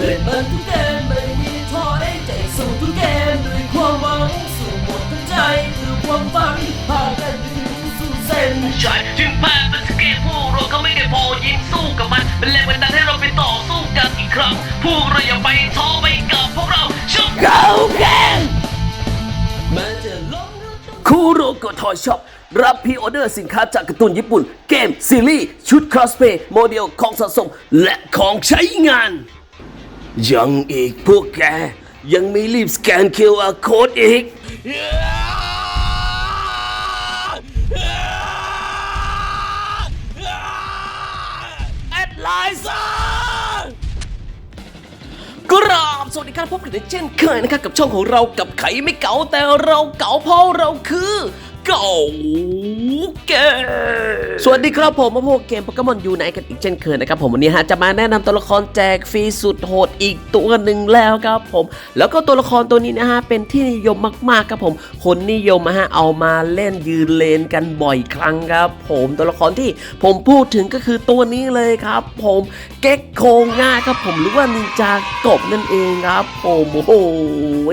เล่นมันทุกเกมไม่มีท้อได้ใจสู้ทุกเกมด้วยความหวังสู้หมดทั้งใจคือความฝันพากันยืนสู่เส้นใช่ถึงแพ้เป็นสเกตพวกเราก็ไม่ได้พอยิ้มสู้กับมันเป็นแรงบันดาลให้เราไปต่อสู้กันอีกครั้งพวกเราอย่าไปท้อไปกับพวกเราชุบ Go Gang แม้จะล้มก็ต้องคูโรโกทอยช็อปรับพรีออเดอร์สินค้าจากการ์ตูนญี่ปุ่น เกม ซีรีส์ ชุดคอสเพย์โมเดลของสะสม และของใช้งาน ยังอีกพวกแก ยังไม่รีบสแกน QR Code อีก แอดไลน์กราบสวัสดีครับพบกันเช่นเคยนะครับ กับช่องของเรากับไขไม่เก๋าแต่เราเก๋าเพราะเราคือ เก๋าเกสวัสดีครับผมมาพบกเกมโปเกมอนยูไนกันอีกเช่นเคยนะครับผมวันนี้ฮะจะมาแนะนำตัวละครแจกฟรีสุดโหดอีกตัวหนึ่งแล้วครับผม แล้วก็ตัวละครตัวนี้นะฮะเป็นที่นิยมมากๆครับผม คนนิยมฮะเอามาเล่นยืนเลนกันบ่อยครั้งครับ ผมตัวละครที่ผมพูดถึงก็คือตัวนี้เลยครับ ผมเก็กโคงง่าครับผมหรือว่านินจากบนั่นเองครับผมโอ้โห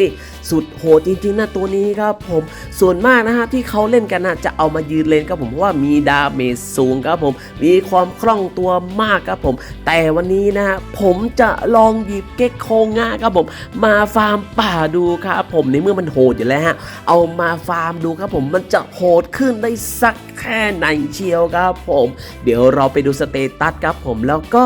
สุดโหดจริงๆนะตัวนี้ครับผมส่วนมากนะฮะที่เขาเล่นกันนะจะเอามายืนเลนครับผมเพราะว่ามีดาเมจสูงครับผมมีความคล่องตัวมากครับผม แต่วันนี้นะฮะผมจะลองหยิบเก็กโคงง่าครับผมมาฟาร์มป่าดูครับผมในเมื่อมันโหดอยู่แล้วฮะเอามาฟาร์มดูครับผมมันจะโหดขึ้นได้สักแค่ไหนเชียวครับผม เดี๋ยวเราไปดูสเตตัสครับผมแล้วก็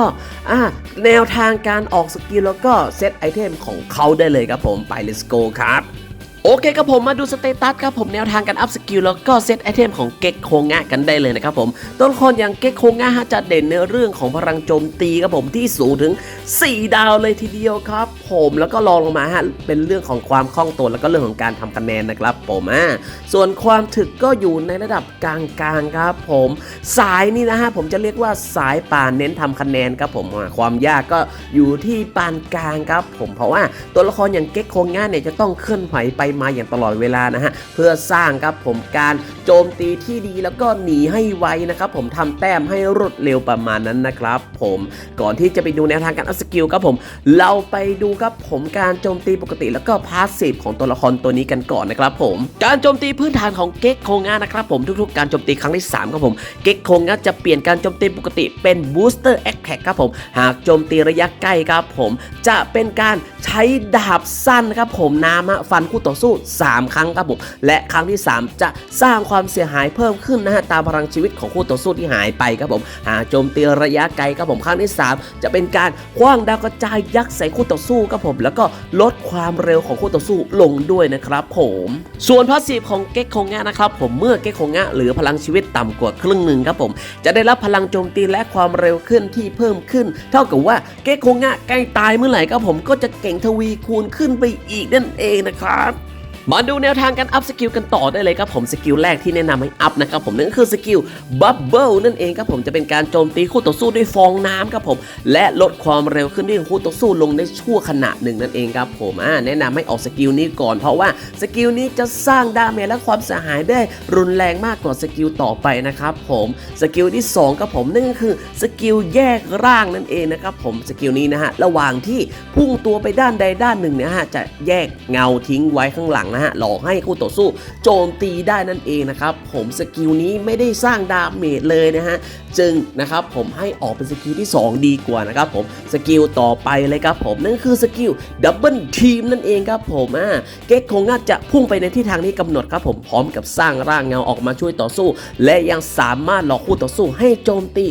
อ่าแนวทางการออกสกิลแล้วก็เซตไอเทมของเขาได้เลยครับผมไป let's go ครับครับ โอเคครับผมมาดูสเตตัสครับผมแนวทางการอัพสกิลแล้วก็เซตไอเทมของเก็กโคงะกันได้เลยนะครับผมตัวละครอย่างเก็กโคงะฮะจะเด่นในเรื่องของพลังโจมตีครับผมที่สูงถึง 4 ดาวเลยทีเดียวครับ ผมแล้วก็รองลงมาฮะเป็นเรื่องของความคล่องตัวแล้วก็เรื่องของการทำคะแนนนะครับผมอ่าส่วนความถึกก็อยู่ในระดับกลางๆครับผม สายนี่นะฮะผมจะเรียกว่าสายป่านเน้นทำคะแนนครับผมความยากก็อยู่ที่ปานกลางครับผมเพราะว่าตัวละครอย่างเก็กโคงะเนี่ยจะต้องเคลื่อนไหวไปมาอย่างตลอดเวลานะฮะเพื่อสร้างครับผมการโจมตีที่ดีแล้วก็หนีให้ไวนะครับผมทำแต้มให้รวดเร็วประมาณนั้นนะครับผมก่อนที่จะไปดูแนวทางการอัพสกิลครับผมเราไปดูครับผมการโจมตีปกติแล้วก็พาสซีฟของตัวละครตัวนี้กันก่อนนะครับผมการโจมตีพื้นฐานของเก็กโคงะนะครับผมทุกๆ การโจมตีครั้งที่สามครับผมเก็กโคงะจะเปลี่ยนการโจมตีปกติเป็นบูสเตอร์แอคแท็กครับผมหากโจมตีระยะใกล้ครับผมจะเป็นการใช้ดาบสั้นครับผมน้ำฮะฟันคู่ต่อสู้ 3 ครั้งครับผมและครั้งที่ 3 จะสร้างความเสียหายเพิ่มขึ้นนะฮะตามพลังชีวิตของคู่ต่อสู้ที่หายไปครับผมหาโจมตีระยะไกลครับผมครั้งที่ 3 จะเป็นการคว้างดาวกระจายยักษ์ใส่คู่ต่อสู้ครับผมแล้วก็ลดความเร็วของคู่ต่อสู้ลงด้วยนะครับผมส่วนพาสซีฟของเก็กคงงะนะครับผมเมื่อเก็กคงงะเหลือพลังชีวิตต่ำกว่าครึ่งหนึ่งครับผมจะได้รับพลังโจมตีและความเร็วขึ้นที่เพิ่มขึ้น เท่ากับว่าเก็กคงงะใกล้ตายเมื่อไหร่ครับผมก็จะเก่งทวีคูณขึ้นไปอีกนั่นเองนะครับ มาดูแนวทางการอัพสกิลกันต่อได้เลยครับผมสกิลแรกที่แนะนำให้อัพนะครับผมนั่นก็คือสกิลบับเบิลนั่นเองครับผมจะเป็นการโจมตีคู่ต่อสู้ด้วยฟองน้ำครับผมและลดความเร็วขึ้นที่คู่ต่อสู้ลงในชั่วขณะหนึ่งนั่นเองครับผมแนะนำให้ออกสกิลนี้ก่อนเพราะว่าสกิลนี้จะสร้างดาเมจและความเสียหายได้รุนแรงมากกว่าสกิลต่อไปนะครับผมสกิลที่สองครับผมนั่นก็คือสกิลแยกร่างนั่นเองนะครับผมสกิลนี้นะฮะระหว่างที่พุ่งตัวไปด้านใดด้านหนึ่งเนะฮะจะแยกเงาทิ้งไว้ข้างหลังนะฮะหลอกให้คู่ต่อสู้โจมตีได้นั่นเองนะครับผมสกิลนี้ไม่ได้สร้างดาเมจเลยนะฮะจึงนะครับผมให้ออกเป็นสกิลที่ 2 ดีกว่านะครับผมสกิลต่อไปเลยครับผมนั่นคือสกิลดับเบิลทีมนั่นเองครับผมอ่าเก็กคงน่าจะพุ่งไปในทิศทางที่กำหนดครับผมพร้อมกับสร้างร่างเงาออกมาช่วยต่อสู้ และยังสามารถหลอกคู่ต่อสู้ให้โจมตี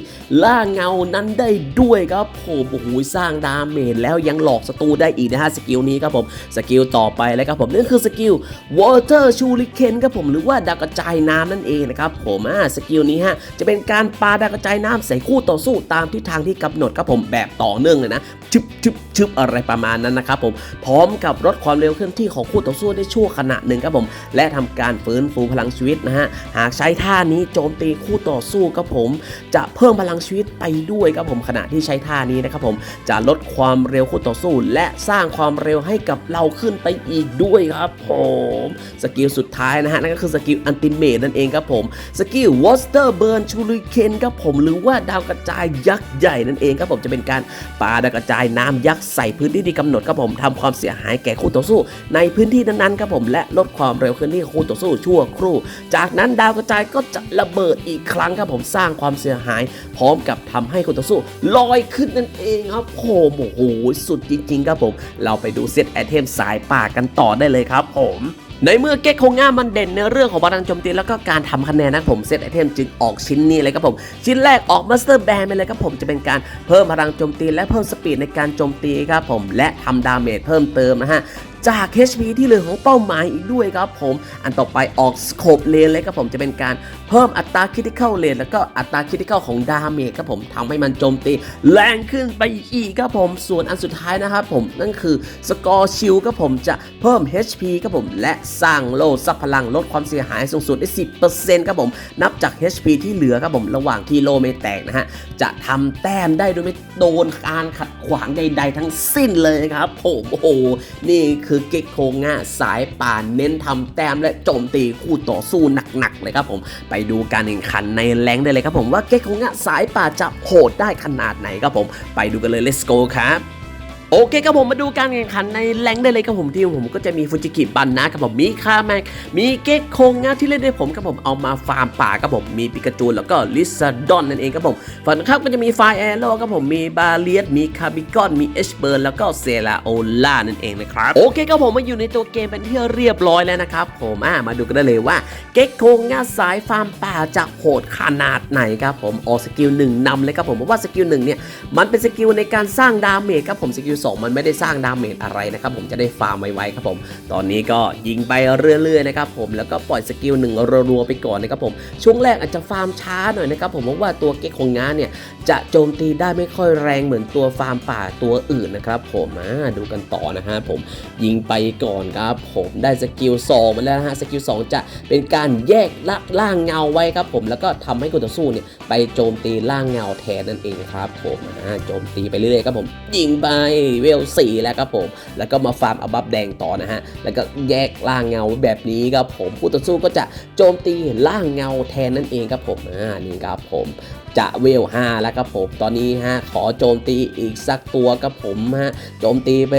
ล่างเงานั้นได้ด้วยครับผมโอ้โหสร้างดาเมจแล้วยังหลอกศัตรูได้อีกนะฮะสกิลนี้ครับผมสกิลต่อไปเลยครับผมนั่นคือสกิล Water Shuriken ครับผมหรือว่าดาวกระจายน้ำนั่นเองนะครับผมอ่าสกิลนี้ฮะจะเป็นการปาดาวกระจายน้ำใส่คู่ต่อสู้ตามทิศทางที่กำหนดครับผมแบบต่อเนื่องเลยนะชึบชึบชึบอะไรประมาณนั้นนะครับผมพร้อมกับลดความเร็วเคลื่อนที่ของคู่ต่อสู้ได้ชั่วขณะหนึ่งครับผมและทำการฟื้นฟูพลังชีวิตนะฮะหากใช้ท่านี้โจมตีคู่ต่อสู้ครับผม จะเพิ่มพลังชีวิตไปด้วยครับผมขณะที่ใช้ท่านี้นะครับผมจะลดความเร็วคู่ต่อสู้ และสร้างความเร็วให้กับเราขึ้นไปอีกด้วยครับผมผมสกิลสุดท้ายนะฮะ นั่นก็คือสกิลอันติเมตนั่นเองครับผม สกิลวอสเตอร์เบิร์นชูริเคนครับผมหรือว่าดาวกระจายยักษ์ใหญ่นั่นเองครับผมจะเป็นการปาดาวกระจายน้ำยักษ์ใส่พื้นที่ที่กำหนดครับผมทำความเสียหายแก่คู่ต่อสู้ ในพื้นที่นั้นๆครับผมและลดความเร็วเคลื่อนที่คู่ต่อสู้ชั่วครู่ จากนั้นดาวกระจายก็จะระเบิดอีกครั้งครับผมสร้างความเสียหาย พร้อมกับทำให้คู่ต่อสู้ลอยขึ้นนั่นเองครับผมโอ้โหสุดจริงๆครับผม เราไปดูเซตไอเทมสายป่ากันต่อได้เลยครับผมในเมื่อเก็กโคง่ามันเด่นในเรื่องของพลังโจมตีแล้วก็การทำคะแนนนะผมเซตไอเทมจึงออกชิ้นนี้เลยครับผม ชิ้นแรกออกมาสเตอร์แบนไปเลยครับผมจะเป็นการเพิ่มพลังโจมตีและเพิ่มสปีดในการโจมตีครับผมและทำดาเมจเพิ่มเติมนะฮะ จาก HP ที่เหลือของเป้าหมายอีกด้วยครับผม อันต่อไปออกสโคปเลนเลยครับผมจะเป็นการเพิ่มอัตราคิติค a l เลนแล้วก็อัตราคิติค a l ของดาเมจครับผมทำให้มันโจมตีแรงขึ้นไปอีกครับผม ส่วนอันสุดท้ายนะครับผมนั่นคือสกอร์ชิลครับผมจะเพิ่ม HP ครับผมและสร้างโล่ซับพลังลดความเสียหายสูงสุดได้ 10%ครับผมนับจาก HP ที่เหลือครับผมระหว่างที่โลไม่แตกนะฮะจะทำแต้มได้โดยไม่โดนการขัดขวางใด ๆ ทั้งสิ้นเลยครับผมโอ้โหนี่คืคือเก็กโคงะสายป่านเน้นทำแต้มและโจมตีคู่ต่อสู้หนักๆเลยครับผม ไปดูการแข่งขันในแรงได้เลยครับผมว่าเก็กโคงะสายป่าจะโหดได้ขนาดไหนครับผม ไปดูกันเลย let's go ครับ โอเคครับผมมาดูการแข่งขันในแรงได้เลยครับผมทีมผมก็จะมีฟูจิกิบันนะครับผมมีคาแมกมีเก็กโคงงะที่เล่นด้ผมครับผมเอามาฟาร์มป่าครับผมมีปิกาจูแล้วก็ลิซาดอนนั่นเองครับผมฝั่งตรงข้าก็จะมีไฟแอโร่ครับผมมีบาเลียสมีคาบิกอนมีเอชเบิร์นแล้วก็เซราโอล่านั่นเองนะครับโอเคครับผมมาอยู่ในตัวเกมเป็นที่เรียบร้อยแล้วนะครับผมอ่ามาดูกันได้เลยว่าเก็กโคงงะสายฟาร์มป่าจะโหดขนาดไหนครับผมออกสกิลหนึ่งนำเลยครับผมเพราะว่าสกิลหนึ่งเนี่ยมันเป็นสกิลในการสร้างดาเมจครับผมสกิลสองมันไม่ได้สร้างดาเมจอะไรนะครับผมจะได้ฟาร์มไวๆครับผม ตอนนี้ก็ยิงไปเรื่อยๆนะครับผมแล้วก็ปล่อยสกิลหนึ่งรัวๆไปก่อนนะครับผมช่วงแรกอาจจะฟาร์มช้าหน่อยนะครับผมเพราะว่าตัวเก็กของงานเนี่ยจะโจมตีได้ไม่ค่อยแรงเหมือนตัวฟาร์มป่าตัวอื่นนะครับผมอ่าดูกันต่อนะฮะผมยิงไปก่อนครับผมได้สกิล2มาแล้วนะฮะสกิล2จะเป็นการแยกล,ล่างเงาไว้ครับผมแล้วก็ทำให้คู่ต่อสู้เนี่ยไปโจมตีล่างเงาแทนนั่นเองครับผมโจมตีไปเรื่อยๆครับผมยิงไปเวล4แล้วครับผม แล้วก็มาฟาร์มอาบับแดงต่อนะฮะ แล้วก็แยกล่างเงาแบบนี้ครับผม ผู้ต่อสู้ก็จะโจมตีล่างเงาแทนนั่นเองครับผม อ่า นี่ครับผมจะเวล5แล้วครับผมตอนนี้ฮะขอโจมตีอีกสักตัวครับผมฮะโจมตีไป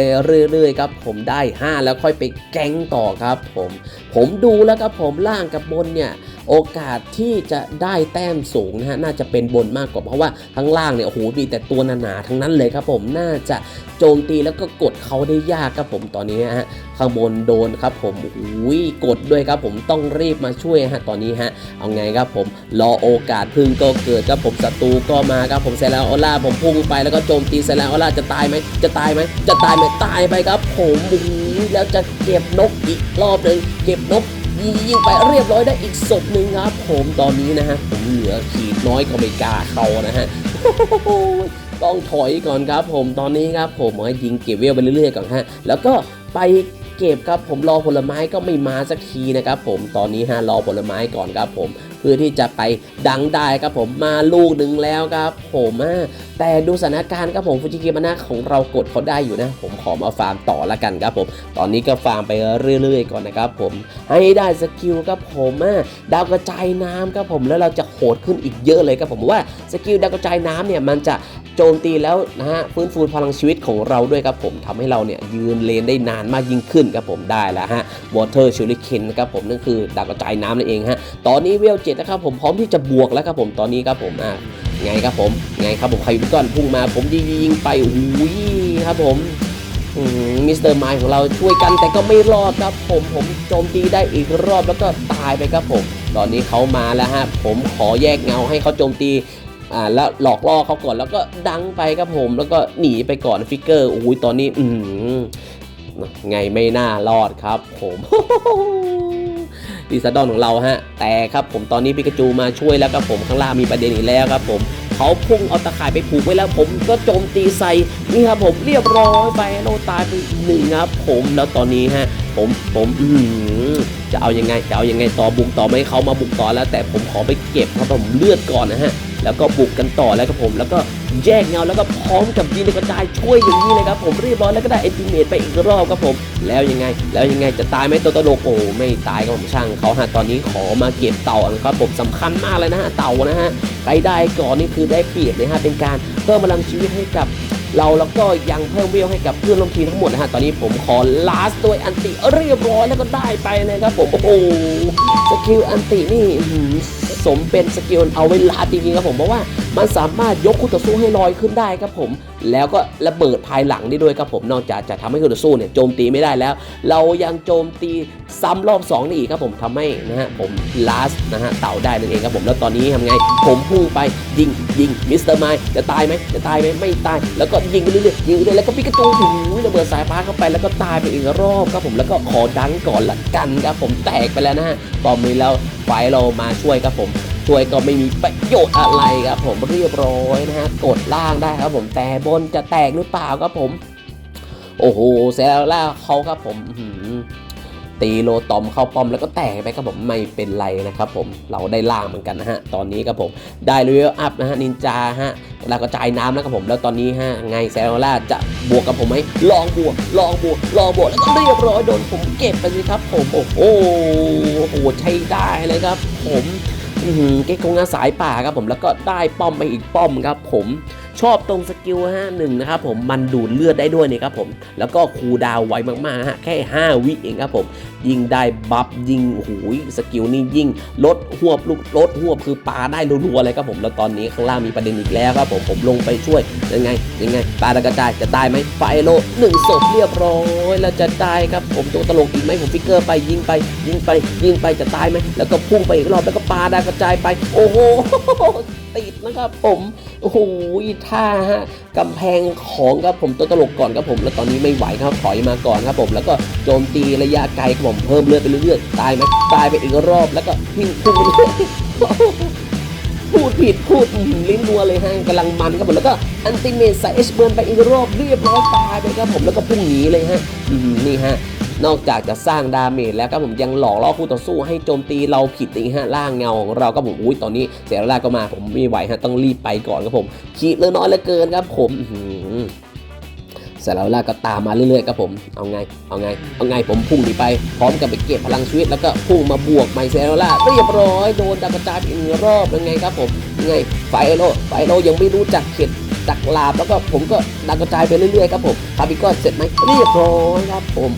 เรื่อยๆครับผมได้ 5 แล้วค่อยไปแก๊งต่อครับผมผมดูแล้วครับผมล่างกับบนเนี่ยโอกาสที่จะได้แต้มสูงนะฮะน่าจะเป็นบนมากกว่าเพราะว่าข้างล่างเนี่ยโอ้โหมีแต่ตัวหนาๆทั้งนั้นเลยครับผมน่าจะโจมตีแล้วก็กดเขาได้ยากครับผมตอนนี้ฮะข้างบนโดนครับผมอุ้ยกดด้วยครับผมต้องรีบมาช่วยฮะตอนนี้ฮะเอาไงครับผมรอโอกาสพึ่งก็เกิดครับผมศัตรูก็มาครับผมเซราโอล่าผมพุ่งไปแล้วก็โจมตีเซราโอล่าจะตายไหมจะตายไหมจะตายไหมตายไปครับ ผมแล้วจะเก็บนกอีกรอบหนึ่งเก็บนกยิงไปเรียบร้อยได้อีกศพหนึ่งครับ ผมตอนนี้นะฮะผมเหลือขีดน้อยก็ไม่กล้าเข้านะฮะต้องถอยก่อนครับผมตอนนี้ครับผมเอายิงเก็บเวลไปเรื่อยๆก่อนฮะแล้วก็ไปเก็บครับผมรอผลไม้ก็ไม่มาสักทีนะครับผมตอนนี้ฮะรอผลไม้ก่อนครับผม เพื่อที่จะไปดังได้ครับผมมาลูกหนึ่งแล้วครับผมอะแต่ดูสถานการณ์ครับผมฟูจิกิมานะของเรากดเขาได้อยู่นะ ผมขอมาฟาร์มต่อละกันครับผมตอนนี้ก็ฟาร์มไปเรื่อยๆ ก่อนนะครับผมให้ได้สกิลครับผมอะดาวกระจายน้ำครับผมแล้วเราจะโหดขึ้นอีกเยอะเลยครับผมว่าสกิลดาวกระจายน้ำเนี่ยมันจะ จมตีแล้วนะฮะฟื้นฟูพลังชีวิตของเราด้วยครับผมทำให้เราเนี่ยยืนเลนได้นานมากยิ่งขึ้นครับผมได้แล้วฮะ Water Shuriken นนะครับผมนั่นคือดาวกระจายน้ำนั่นเองฮะตอนนี้เวลเจ็ดนะครับผมพร้อมที่จะบวกแล้วครับผมตอนนี้ครับผมอะไงครับผมไงครับผมใครวิก้อนพุ่งมา ผมยิงยิงไปอุ้ยครับผมมิสเตอร์ไมล์ของเราช่วยกันแต่ก็ไม่รอดครับผมผมโจมตีได้อีกรอบแล้วก็ตายไปครับผม ตอนนี้เขามาแล้วฮะผมขอแยกเงาให้เขาโจมตี อ่าแล้วหลอกล่อเขาก่อนแล้วก็ดังไปครับผม แล้วก็หนีไปก่อนฟิกเกอร์อุ้ยตอนนี้ อืไงไม่น่ารอดครับ ผมดิซาดอนของเราฮะ แต่ครับผมตอนนี้ปิกาจูมาช่วยแล้วครับผมข้างล่างมีประเด็นอีกแล้วครับผมเขาพุ่งเอาตะข่ายไปผูกไว้แล้ว ผมก็โจมตีใส่นี่ครับผมเรียบร้อยไปโลตายไปอีกหนึ่งครับผมแล้วตอนนี้ฮะ ผมผมอือจะเอายังไงจะเอายังไงต่อบุกต่อไหม่เขามาบุกต่อแล้ว แต่ผมขอไปเก็บครับผมเลือดก่อนนะฮะ แล้วก็บุกกันต่อแล้วครับผม แล้วก็แยกเงาแล้วก็พร้อมกับยิงกระจายช่วยอย่างนี้เลยครับผมเรียบร้อยแล้วก็ได้เอติเมตไปอีกรอบครับผม แล้วยังไง แล้วยังไงจะตายไหมตัวตลกโอ้ไม่ตายครับผมช่างเขาฮะตอนนี้ขอมาเก็บเต่านะครับผมสำคัญมากเลยนะฮะเต่านะฮะใครได้ก่อนนี่คือได้เปรียบเลยฮะเป็นการเพิ่มพลังชีวิตให้กับเราแล้วก็ยังเพิ่มเวลให้กับเพื่อนร่วมทีมทั้งหมดนะฮะ ตอนนี้ผมขอลาสด้วยอันติเรียบร้อยแล้วก็ได้ไปนะครับผม โอ้โห สกิลอันตินี่ สมเป็นสกิลเอาไว้ลาจริงๆครับผมเพราะว่ามันสามารถยกคู่ต่อสู้ให้ลอยขึ้นได้ครับผม แล้วก็ระเบิดภายหลังได้ด้วยครับผมนอกจากจะทำให้คู่ต่อสู้เนี่ยโจมตีไม่ได้แล้ว เรายังโจมตีซ้ำรอบ2นี่อีกครับผมทำให้นะฮะผมลาสนะฮะเต่าได้นั่นเองครับผมแล้วตอนนี้ทำไง ผมพุ่งไปยิงยิงมิสเตอร์ไมล์จะตายไหมจะตายไหมไม่ตาย แล้วก็ยิงไปเรื่อยๆยิงไปเรื่อยแล้วก็ปิกาจูหูระเบิดสายฟ้าเข้าไปแล้วก็ตายไปอีกรอบครับผมแล้วก็ขอดังก่อนละกันครับผมแตกไปแล้วนะฮะตอนนี้แล้วไฟเรามาช่วยครับผม ช่วยก็ไม่มีประโยชน์อะไรครับผมเรียบร้อยนะฮะกดล่างได้ครับผมแต่บนจะแตกหรือเปล่าครับผม โอ้โหเซลล่าเขาครับผมหืตีโลตอมเข้าป้อมแล้วก็แตกไปครับผมไม่เป็นไรนะครับผมเราได้ล่างเหมือนกันนะฮะตอนนี้ครับผมได้เลเวลอัพนะฮะนินจาฮะแล้วก็จ่ายน้ำแล้วครับผมแล้วตอนนี้ฮะไงเซลล่าจะบวกกับผมไหมลองบวกลองบวกลองบวกแล้วก็เรียบร้อยโดนผมเก็บไปสิครับผมโอ้โหโอ้โหใช้ได้เลยครับ ผม เก๊กคงอาสายป่าครับผมแล้วก็ได้ป้อมไปอีกป้อมครับผมชอบตรงสกิลฮะหนึ่งนะครับผมมันดูดเลือดได้ด้วยนี่ครับผมแล้วก็คูดาวไวมากๆฮะแค่ 5 วิเองครับผม ยิงได้บัฟยิงโอ้โหสกิลนี่ยิงลดหวบลูกลดหวบคือปาได้รัวๆเลยครับผมแล้วตอนนี้ข้างล่างมีประเด็นอีกแล้วครับผมผมลงไปช่วยยังไงยังไงปาตะกระจายจะตายไหมไฟโลหนึ่งศพเรียบร้อยแล้วจะตายครับผมตัวตลกอีกไหมผมฟิกเกอร์ไปยิงไปยิงไปยิงไปจะตายไหมแล้วก็พุ่งไปอีกรอบแล้วก็ปาดากระจายไป โอ้โห ติดนะครับผมโอ้โหท่าฮะกำแพงของครับผมตัวตลกก่อนครับผม แล้วตอนนี้ไม่ไหวครับถอยมาก่อนครับผม แล้วก็โจมตีระยะไกลครับผมเพิ่มเลือดไปเรื่อยๆตายไหมตายไปอีกรอบแล้วก็วิ่งพุ่งไปเรื่อยพูดผิดพูดลิ้นรัวเลยฮะกำลังมันครับผมแล้วก็อันติเมตใส่เอชเบิร์นไปอีกรอบเรียบร้อยตายไปครับผมแล้วก็พุ่งหนีเลยฮะอื้อหือนี่ฮะ นอกจากจะสร้างดาเมจแล้วครับผมยังหลอกล่อคู่ต่อสู้ให้โจมตีเราผิดอีกฮะล่างเงาของเราก็ผมอุ้ยตอนนี้เสียร่าก็มาผมไม่ไหวฮะต้องรีบไปก่อนครับผมขีดเลือน้อยเหลือเกินครับผมเสร็จแล้วล่าก็ตามมาเรื่อยๆครับผม เอาไง เอาไง เอาไง ผมพุ่งหนีไป พร้อมกับไปเก็บพลังชีวิต แล้วก็พุ่งมาบวกไมเซลล่าเรียบร้อย โดนดาวกระจายอีกรอบยังไงครับผมยังไง ไฟโลไฟโลยังไม่รู้จักเข็ดจักลาบ แล้วก็ผมก็ดังกระจายไปเรื่อยๆครับผมคาบิก็เสร็จไหมเรียบร้อยครับผม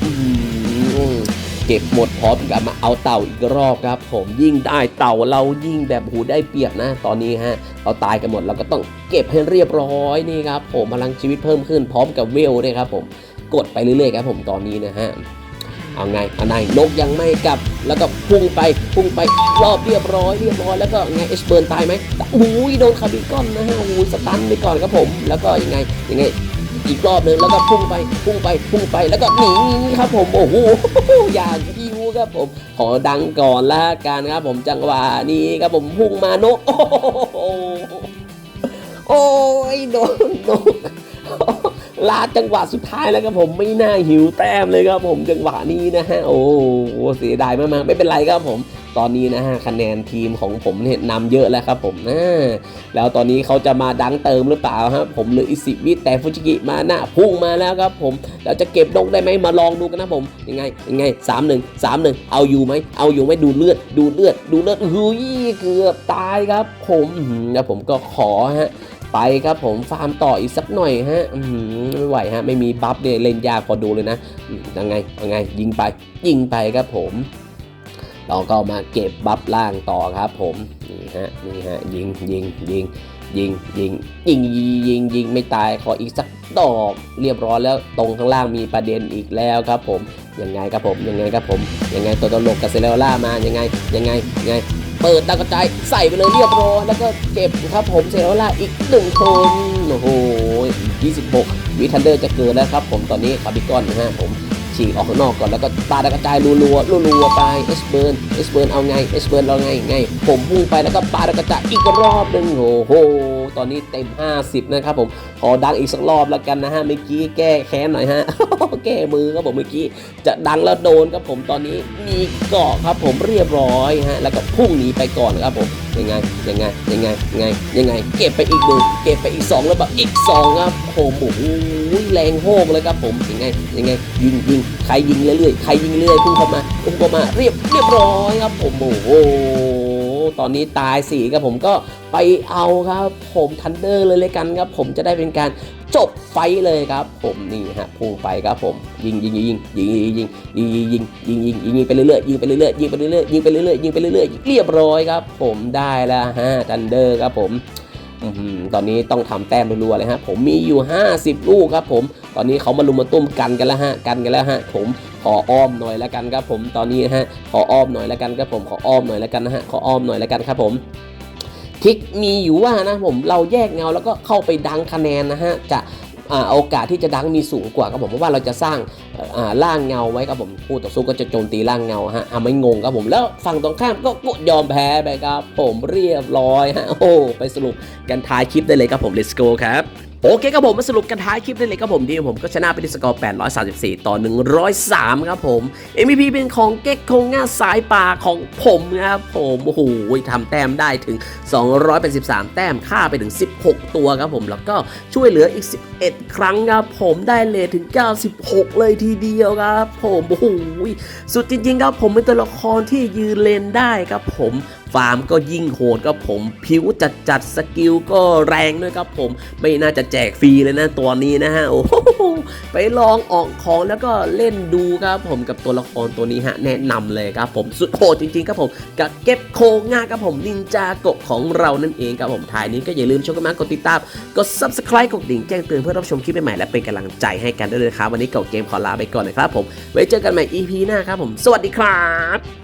เก็บหมดพร้อมกับมาเอาเต่าอีกรอบครับ ผมยิ่งได้เต่าเรายิ่งแบบหูได้เปรียบนะ ตอนนี้ฮะเราตายกันหมดเราก็ต้องเก็บให้เรียบร้อยนี่ครับ ผมพลังชีวิตเพิ่มขึ้นพร้อมกับเวลด้วยครับ ผมกดไปเรื่อยๆครับผมตอนนี้นะฮะเอาไงเอาไงนกยังไม่กลับ แล้วก็พุ่งไปพุ่งไปรอบเรียบร้อยเรียบร้อยแล้วก็ไงเอชเบิร์นตายไหมโอ้ยโดนคาร์บิคอนนะฮะโอ้ยสตันไปก่อนครับผม แล้วก็ยังไงยังไง อีกรอบหนึ่งแล้วก็พุ่งไปพุ่งไปพุ่งไปแล้วก็หนีครับผมโอ้โหอย่างยิวครับผม ขอดังก่อนละกันครับผมจังหวะนี้ครับผมพุ่งมานก โอ้โหโอ้ยโดนนกลาจังหวะสุดท้ายแล้วครับผมไม่น่าหิวแต้มเลยครับผมจังหวะนี้นะฮะโอ้โหเสียดายมากๆไม่เป็นไรครับผม ตอนนี้นะฮะคะแนนทีมของผมเนี่ยนำเยอะแล้วครับผมนะแล้วตอนนี้เขาจะมาดังเติมหรือเปล่าฮะผมเหลืออีกสิบวิแต่ฟูจิกิมาหน้าพุ่งมาแล้วครับผมแล้วจะเก็บนกได้ไหมมาลองดูกันนะผมยังไงยังไงสามหนึ่งสามหนึ่งเอาอยู่ไหมเอาอยู่ไหมดูเลือด ดูเลือด ดูเลือดเฮ้ยเกือบตายครับ ผมแล้วผมก็ขอฮะไปครับผมฟาร์มต่ออีกสักหน่อยฮะไม่ไหวฮะ ไม่มีบัฟเนี่ยเล่นยากพอดูเลยนะยังไงยังไง ยิงไป ยิงไปครับผม เราก็มาเก็บบัฟล่างต่อครับผมนี่ฮะนี่ฮะยิงยิงยิงยิงยิงยิงยิงยิงยงไม่ตายขออีกสักดอกเรียบร้อยแล้วตรงข้างล่างมีประเด็นอีกแล้วครับผมยังไงครับผมยังไงครับผมยังไงตัวตลกกับเซเลล่ามายังไงยังไงยังไงเปิดดากระจายใส่ไปเลยเรียบร้อยแล้วก็เก็บครับผมเซเลล่าอีกหนึ่งคนโอ้โห26วิทันเดอร์จะเกิดแล้วครับผมตอนนี้คาบิกอนนะฮะผม ฉีกออกข้างนอกก่อนแล้วก็ปาดากระจายรัวๆรัวๆไปเอสเบิร์นเอสเบิร์นเอาไงเอสเบิร์นเราไงไง ผมพุ่งไปแล้วก็ปาดากระจายอีกรอบนึงโอ้โหตอนนี้เต็ม 50 นะครับผมขอดังอีกสักรอบแล้วกันนะฮะเมื่อกี้แก้แค้นหน่อยฮะแก้มือครับผมเมื่อกี้จะดังแล้วโดนครับผมตอนนี้มีเกาะครับผมเรียบร้อยฮะแล้วก็พุ่งหนีไปก่อนครับผม ยังไงยังไงยังไงยังไงยังไง เก็บไปอีกหนึ่งเก็บไปอีกสองแล้วแบบอีกสองครับผมโอ้โหแรงโฮกเลยครับผมยังไงยังไงยิงยิงใครยิงเรื่อยๆใครยิงเรื่อยๆพุ่งเข้ามาพุ่งเข้ามาเรียบเรียบร้อยครับผมโอ้โห ตอนนี้ตายสี่ครับผมก็ไปเอาครับผมทันเดอร์เลยเลยกันครับผมจะได้เป็นการจบไฟเลยครับผมนี่ฮะพุ่งไปครับผมยิงยิงยิงยิงยิงยิงยิงยิงยิงยิงยิงยิงยิงไปเรื่อยๆยิงไปเรื่อยๆยิงไปเรื่อยๆยิงไปเรื่อยๆยิงไปเรื่อยๆเรียบร้อยครับผมได้แล้วฮะทันเดอร์ครับผมตอนนี้ต้องทำแต้มรัวๆเลยฮะผมมีอยู่ 50 ลูกครับผมตอนนี้เขามาลุมมาตุ้มกันกันแล้วฮะกันกันแล้วฮะผม ขออ้อมหน่อยแล้วกันครับผมตอนนี้ฮะขออ้อมหน่อยแล้วกันครับผมขออ้อมหน่อยแล้วกันนะฮะขออ้อมหน่อยแล้วกันครับผมทิกมีอยู่ว่านะผมเราแยกเงาแล้วก็เข้าไปดังคะแนนนะฮะจะอ่าโอกาสที่จะดังมีสูงกว่าครับผมเพราะว่าเราจะสร้างล่างเงาไว้ครับผมคู่ต่อสู้ก็จะโจมตีล่างเงาฮะไม่งงครับผมแล้วฝั่งตรงข้ามก็กดยอมแพ้ไปครับผมเรียบร้อยฮะโอ้ไปสรุปกันท้ายคลิปได้เลยครับผม let's go ครับ โอเคครับผมมาสรุปกันท้ายคลิปได้เลยครับผมดีผมก็ชนะไปที่สกอร์ 834 ต่อ 103 ครับผม MVP เป็นของเก็กคงง่าสายป่าของผมนะครับผมโอ้โหทำแต้มได้ถึง 283 แต้มฆ่าไปถึง 16 ตัวครับผมแล้วก็ช่วยเหลืออีก 11 ครั้งครับผมได้เลทถึง 96 เลยทีเดียวครับผมโอ้โหสุดจริงๆครับผมเป็นตัวละครที่ยืนเลนได้ครับผม ฟาร์มก็ยิ่งโหดครับผมผิวจัดจัดๆสกิลก็แรงด้วยครับผมไม่น่าจะแจกฟรีเลยนะตัวนี้นะฮะโอ้โหไปลองออกของแล้วก็เล่นดูครับผมกับตัวละครตัวนี้ฮะแนะนำเลยครับผมสุดโหดจริงๆครับผมกับเก็บโคง่าครับผมนินจาโกะของเรานั่นเองครับผมท้ายนี้ก็อย่าลืมชมกันมากดติดตามกด subscribe กดดิ่งแจ้งเตือนเพื่อรับชมคลิปใหม่ๆและเป็นกำลังใจให้กันด้วยนะครับวันนี้เก่าเกมขอลาไปก่อนนะครับผมไว้เจอกันใหม่ EP หน้าครับผม สวัสดีครับ